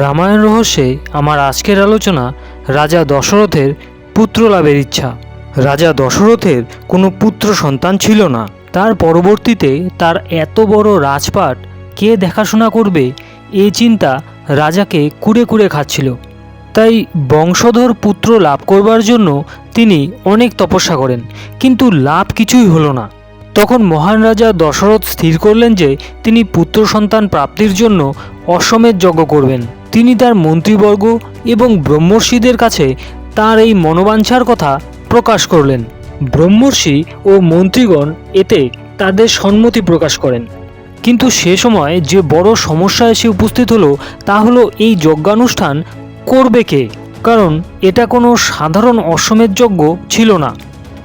রামায়ণ রহস্যে আমার আজকের আলোচনা রাজা দশরথের পুত্র লাভের ইচ্ছা। রাজা দশরথের কোনো পুত্র সন্তান ছিল না। তার পরবর্তীতে তার এত বড় রাজপাট কে দেখাশোনা করবে এই চিন্তা রাজাকে কুড়ে কুড়ে খাচ্ছিল। তাই বংশধর পুত্র লাভ করবার জন্য তিনি অনেক তপস্যা করেন, কিন্তু লাভ কিছুই হলো না। তখন মহান রাজা দশরথ স্থির করলেন যে তিনি পুত্র সন্তান প্রাপ্তির জন্য অশ্বমেধ যজ্ঞ করবেন। তিনি তার মন্ত্রীবর্গ এবং ব্রহ্মর্ষিদের কাছে তার এই মনোবাঞ্ছার কথা প্রকাশ করলেন। ব্রহ্মর্ষি ও মন্ত্রীগণ এতে তাদের সম্মতি প্রকাশ করেন। কিন্তু সে সময় যে বড় সমস্যা এসে উপস্থিত হলো তা হলো এই যজ্ঞানুষ্ঠান করবে কে? কারণ এটা কোনো সাধারণ অশ্বমেধ যজ্ঞ ছিল না।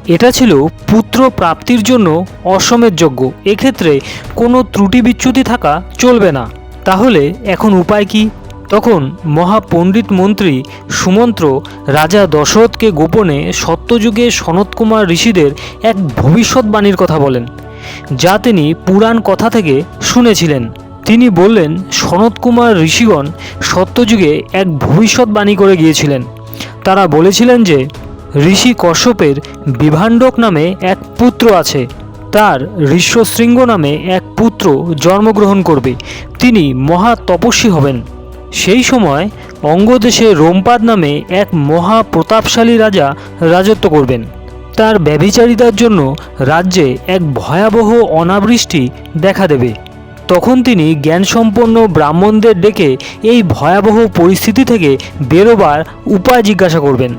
এটা ছিল পুত্র প্রাপ্তির জন্য অশ্বমেধ যজ্ঞ। এক্ষেত্রে কোনো ত্রুটি বিচ্যুতি থাকা চলবে না। তাহলে এখন উপায় কি? তখন মহাপণ্ডিত মন্ত্রী সুমন্ত্র রাজা দশরথকে গোপনে সত্যযুগে সনৎকুমার ঋষিদের এক ভবিষ্যৎবাণীর কথা বলেন, যা তিনি পুরাণ কথা থেকে শুনেছিলেন। তিনি বললেন, সনৎকুমার ঋষিগণ সত্যযুগে এক ভবিষ্যৎবাণী করে গিয়েছিলেন। তারা বলেছিলেন যে, ঋষি কশ্যপের বিভাণ্ডক নামে এক পুত্র আছে, তার ঋষ্যশৃঙ্গ নামে এক পুত্র জন্মগ্রহণ করবে, তিনি মহা তপস্বী হবেন। সেই সময় অঙ্গদেশে রোমপাদ নামে এক মহা প্রতাপশালী রাজা রাজত্ব করবেন। তার ব্যভিচারিতার জন্য রাজ্যে এক ভয়াবহ অনাবৃষ্টি দেখা দেবে। তখন তিনি জ্ঞানসম্পন্ন ব্রাহ্মণদের ডেকে এই ভয়াবহ পরিস্থিতি থেকে বেরোবার উপায় জিজ্ঞাসা করবেন।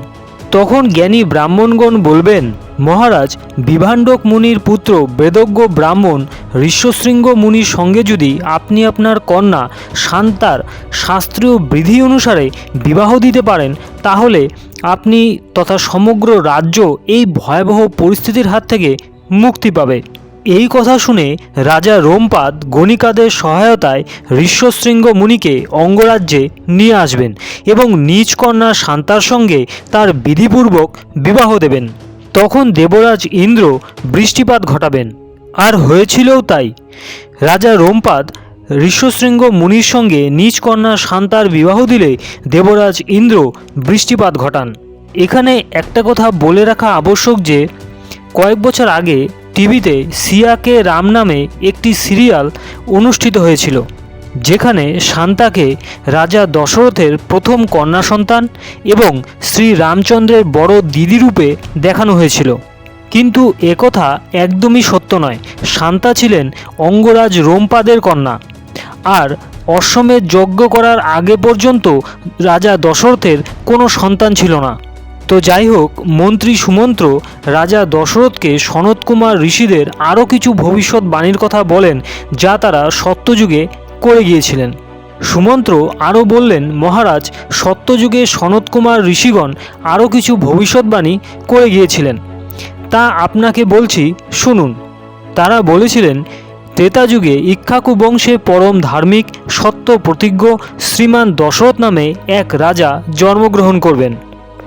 তখন জ্ঞানী ব্রাহ্মণগণ বলবেন, মহারাজ, বিভাণ্ডক মুনির পুত্র বেদজ্ঞ ব্রাহ্মণ ঋষ্যশৃঙ্গ মুনির সঙ্গে যদি আপনি আপনার কন্যা শান্তার শাস্ত্রীয় বিধি অনুসারে বিবাহ দিতে পারেন, তাহলে আপনি তথা সমগ্র রাজ্য এই ভয়াবহ পরিস্থিতির হাত থেকে মুক্তি পাবে। এই কথা শুনে রাজা রোমপাদ গণিকাদের সহায়তায় ঋষ্যশৃঙ্গ মুনিকে অঙ্গরাজ্যে নিয়ে আসবেন এবং নিজ কন্যা শান্তার সঙ্গে তার বিধিপূর্বক বিবাহ দেবেন। তখন দেবরাজ ইন্দ্র বৃষ্টিপাত ঘটাবেন। আর হয়েছিলও তাই। রাজা রোমপাদ ঋষ্যশৃঙ্গ মুনির সঙ্গে নিজ কন্যা শান্তার বিবাহ দিলে দেবরাজ ইন্দ্র বৃষ্টিপাত ঘটান। এখানে একটা কথা বলে রাখা আবশ্যক যে, কয়েক বছর আগে টিভিতে সিয়াকে রাম নামে একটি সিরিয়াল অনুষ্ঠিত হয়েছিল, যেখানে শান্তাকে রাজা দশরথের প্রথম কন্যা সন্তান এবং শ্রী রামচন্দ্রের বড় দিদি রূপে দেখানো হয়েছিল। কিন্তু একথা একদমই সত্য নয়। শান্তা ছিলেন অঙ্গরাজ রোমপাদের কন্যা। আর অশ্বমেধ যজ্ঞ করার আগে পর্যন্ত রাজা দশরথের কোনো সন্তান ছিল না। তো যাই হোক, মন্ত্রী সুমন্ত্র রাজা দশরথকে সনৎকুমার ঋষিদের আরও কিছু ভবিষ্যৎবাণীর কথা বলেন, যা তারা সত্যযুগে করে গিয়েছিলেন। সুমন্ত্র আরও বললেন, মহারাজ, সত্যযুগে সনৎকুমার ঋষিগণ আরও কিছু ভবিষ্যৎবাণী করে গিয়েছিলেন। তা আপনাকে বলছি, শুনুন। তারা বলেছিলেন, ত্রেতাযুগে ইক্ষ্বাকু বংশে পরম ধার্মিক সত্য প্রতিজ্ঞ শ্রীমান দশরথ নামে এক রাজা জন্মগ্রহণ করবেন।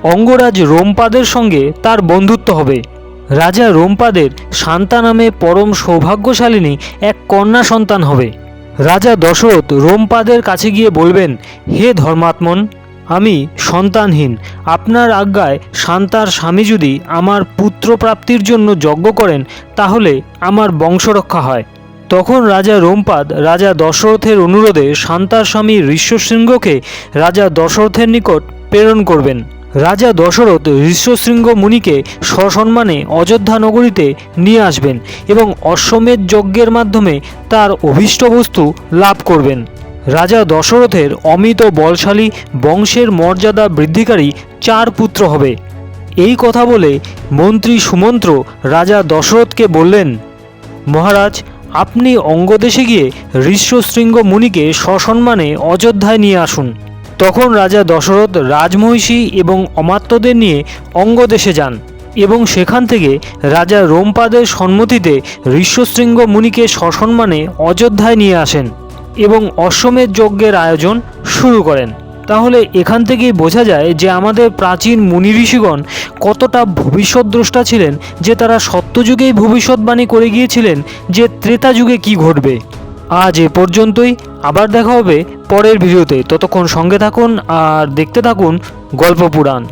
অঙ্গরাজ রোমপাদের সঙ্গে তার বন্ধুত্ব হবে। রাজা রোমপাদের শান্তা নামে পরম সৌভাগ্যশালিনী এক কন্যা সন্তান হবে। রাজা দশরথ রোমপাদের কাছে গিয়ে বলবেন, হে ধর্মাত্মন, আমি সন্তানহীন। আপনার আজ্ঞায় শান্তার স্বামী যদি আমার পুত্র প্রাপ্তির জন্য যজ্ঞ করেন, তাহলে আমার বংশরক্ষা হয়। তখন রাজা রোমপাদ রাজা দশরথের অনুরোধে শান্তার স্বামী ঋষ্যশৃঙ্গকে রাজা দশরথের নিকট প্রেরণ করবেন। রাজা দশরথ ঋষ্যশৃঙ্গ মুনিকে সসম্মানে অযোধ্যা নগরীতে নিয়ে আসবেন এবং অশ্বমেধ যজ্ঞের মাধ্যমে তার অভীষ্ট বস্তু লাভ করবেন। রাজা দশরথের অমিত বলশালী বংশের মর্যাদা বৃদ্ধিকারী চার পুত্র হবে। এই কথা বলে মন্ত্রী সুমন্ত্র রাজা দশরথকে বললেন, মহারাজ, আপনি অঙ্গদেশে গিয়ে ঋষ্যশৃঙ্গ মুনিকে সসম্মানে অযোধ্যায় নিয়ে আসুন। তখন রাজা দশরথ রাজমহিষী এবং অমাত্যদের নিয়ে অঙ্গদেশে যান এবং সেখান থেকে রাজা রোমপাদের সম্মতিতে ঋষ্যশৃঙ্গ মুনিকে সসম্মানে অযোধ্যায় নিয়ে আসেন এবং অশ্বমেধ যজ্ঞের আয়োজন শুরু করেন। তাহলে এখান থেকেই বোঝা যায় যে আমাদের প্রাচীন মুনি ঋষিগণ কতটা ভবিষ্যৎদ্রষ্টা ছিলেন, যে তারা সত্যযুগেই ভবিষ্যৎবাণী করে গিয়েছিলেন যে ত্রেতা যুগে কী ঘটবে। আজ এ পর্যন্তই। আবার দেখা হবে পরের ভিডিওতে। ততক্ষণ সঙ্গে থাকুন আর দেখতে থাকুন গল্প পুরাণ।